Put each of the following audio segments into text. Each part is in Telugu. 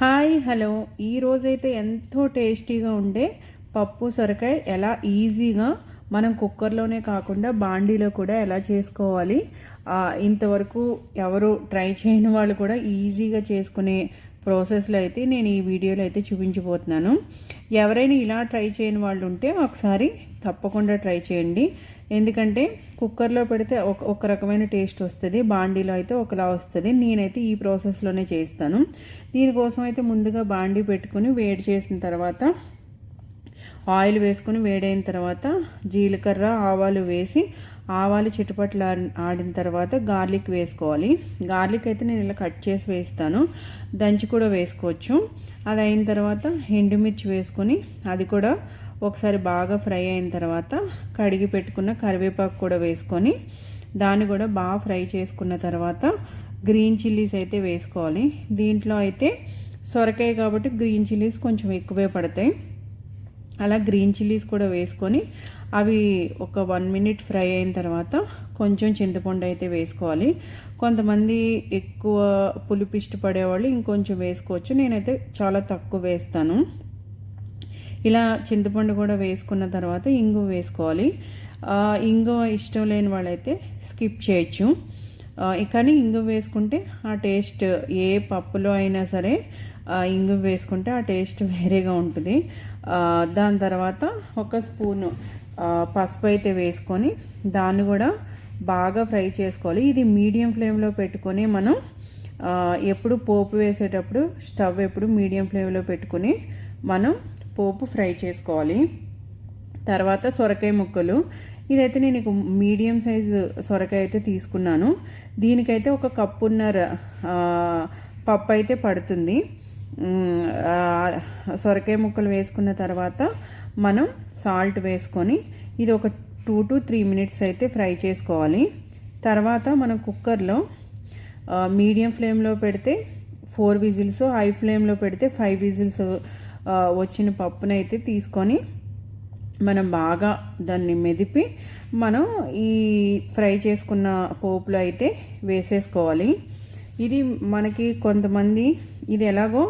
Hi hello. ఈరోజైతే ఎంతో టేస్టీగా ఉండే పప్పు సొరకాయ ఎలా ఈజీగా మనం కుక్కర్లోనే కాకుండా బాండీలో కూడా ఎలా చేసుకోవాలి. ఇంతవరకు ఎవరు ట్రై చేయని వాళ్ళు కూడా ఈజీగా చేసుకునే ప్రాసెస్లో అయితే నేను ఈ వీడియోలో అయితే చూపించబోతున్నాను. ఎవరైనా ఇలా ట్రై చేయని వాళ్ళు ఉంటే ఒకసారి తప్పకుండా ట్రై చేయండి. ఎందుకంటే కుక్కర్లో పెడితే ఒక ఒక రకమైన టేస్ట్ వస్తుంది బాండీలో అయితే ఒకలా వస్తుంది. నేనైతే ఈ ప్రాసెస్లోనే చేస్తాను. దీనికోసం అయితే ముందుగా బాండీ పెట్టుకుని వేడి చేసిన తర్వాత ఆయిల్ వేసుకుని వేడైన తర్వాత జీలకర్ర ఆవాలు వేసి ఆవాలు చిట్టుపట్లు ఆడిన తర్వాత గార్లిక్ వేసుకోవాలి. గార్లిక్ అయితే నేను ఇలా కట్ చేసి వేస్తాను. దంచి కూడా వేసుకోవచ్చు. అది అయిన తర్వాత ఎండుమిర్చి వేసుకొని అది కూడా ఒకసారి బాగా ఫ్రై అయిన తర్వాత కడిగి పెట్టుకున్న కరివేపాకు కూడా వేసుకొని దాన్ని కూడా బాగా ఫ్రై చేసుకున్న తర్వాత గ్రీన్ చిల్లీస్ అయితే వేసుకోవాలి. దీంట్లో అయితే సొరకాయ కాబట్టి గ్రీన్ చిల్లీస్ కొంచెం ఎక్కువే పడతాయి. అలా గ్రీన్ చిల్లీస్ కూడా వేసుకొని అవి ఒక వన్ మినిట్ ఫ్రై అయిన తర్వాత కొంచెం చింతపండు అయితే వేసుకోవాలి. కొంతమంది ఎక్కువ పులుపు ఇష్టపడేవాళ్ళు ఇంకొంచెం వేసుకోవచ్చు. నేనైతే చాలా తక్కువ వేస్తాను. ఇలా చింతపండు కూడా వేసుకున్న తర్వాత ఇంగు వేసుకోవాలి. ఇంగు ఇష్టం లేని వాళ్ళైతే స్కిప్ చేయొచ్చు. కానీ ఇంగు వేసుకుంటే ఆ టేస్ట్ ఏ పప్పులో అయినా సరే ఇంగు వేసుకుంటే ఆ టేస్ట్ వేరేగా ఉంటుంది. దాని తర్వాత ఒక స్పూను పసుపు అయితే వేసుకొని దాన్ని కూడా బాగా ఫ్రై చేసుకోవాలి. ఇది మీడియం ఫ్లేమ్లో పెట్టుకొని మనం ఎప్పుడు పోపు వేసేటప్పుడు స్టవ్ ఎప్పుడు మీడియం ఫ్లేమ్లో పెట్టుకుని మనం పోపు ఫ్రై చేసుకోవాలి. తర్వాత సొరకాయ ముక్కలు. ఇదైతే నేను మీడియం సైజు సొరకాయ అయితే తీసుకున్నాను. దీనికైతే ఒక కప్పున్నర పప్పు అయితే పడుతుంది. సొరకాయ ముక్కలు వేసుకున్న తర్వాత మనం సాల్ట్ వేసుకొని ఇది ఒక టూ టు త్రీ మినిట్స్ అయితే ఫ్రై చేసుకోవాలి. తర్వాత మనం కుక్కర్లో మీడియం ఫ్లేమ్లో పెడితే ఫోర్ విజిల్స్ హై ఫ్లేమ్లో పెడితే ఫైవ్ విజిల్స్ వచ్చిన పప్పునైతే తీసుకొని మనం బాగా దాన్ని మెదిపి మనం ఈ ఫ్రై చేసుకున్న పోపులో అయితే వేసేసుకోవాలి. ఇది మనకి కొంతమంది ఇది ఎలాగో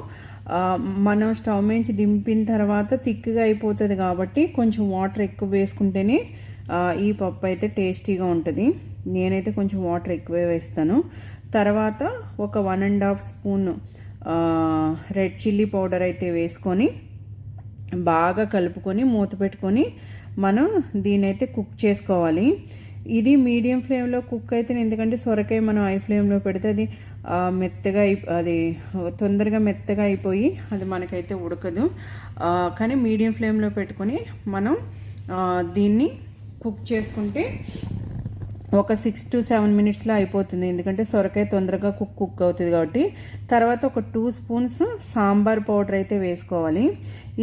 మనం స్టవ్ నుంచి దింపిన తర్వాత థిక్గా అయిపోతుంది కాబట్టి కొంచెం వాటర్ ఎక్కువ వేసుకుంటేనే ఈ పప్పు అయితే టేస్టీగా ఉంటుంది. నేనైతే కొంచెం వాటర్ ఎక్కువే వేస్తాను. తర్వాత ఒక one and half spoon red chilli powder అయితే వేసుకొని బాగా కలుపుకొని మూత పెట్టుకొని మనం దీనైతే కుక్ చేసుకోవాలి. ఇది మీడియం ఫ్లేమ్లో కుక్ అయితే ఎందుకంటే సొరకాయ మనం ఐ ఫ్లేమ్లో పెడితే అది మెత్తగా అది తొందరగా మెత్తగా అయిపోయి అది మనకైతే ఉడకదు. కానీ మీడియం ఫ్లేమ్లో పెట్టుకొని మనం దీన్ని కుక్ చేసుకుంటే ఒక సిక్స్ టు సెవెన్ మినిట్స్లో అయిపోతుంది. ఎందుకంటే సొరకాయ తొందరగా కుక్ కుక్ అవుతుంది కాబట్టి. తర్వాత ఒక టూ స్పూన్స్ సాంబార్ పౌడర్ అయితే వేసుకోవాలి.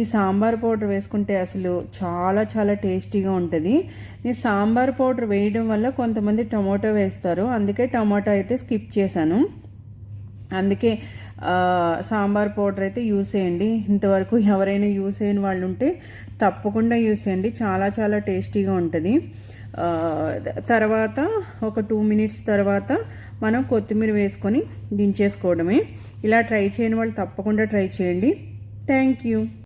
ఈ సాంబార్ పౌడర్ వేసుకుంటే అసలు చాలా చాలా టేస్టీగా ఉంటుంది. ఈ సాంబార్ పౌడర్ వేయడం వల్ల కొంతమంది టమాటో వేస్తారు. అందుకే టమాటో అయితే స్కిప్ చేశాను. అందుకే సాంబార్ పౌడర్ అయితే యూస్ చేయండి. ఇంతవరకు ఎవరైనా యూస్ చేయని వాళ్ళు ఉంటే తప్పకుండా యూస్ చేయండి. చాలా చాలా టేస్టీగా ఉంటుంది. తర్వాత ఒక టూ మినిట్స్ తర్వాత మనం కొత్తిమీర వేసుకొని దించేసుకోవడమే. ఇలా ట్రై చేయని వాళ్ళు తప్పకుండా ట్రై చేయండి. Thank you.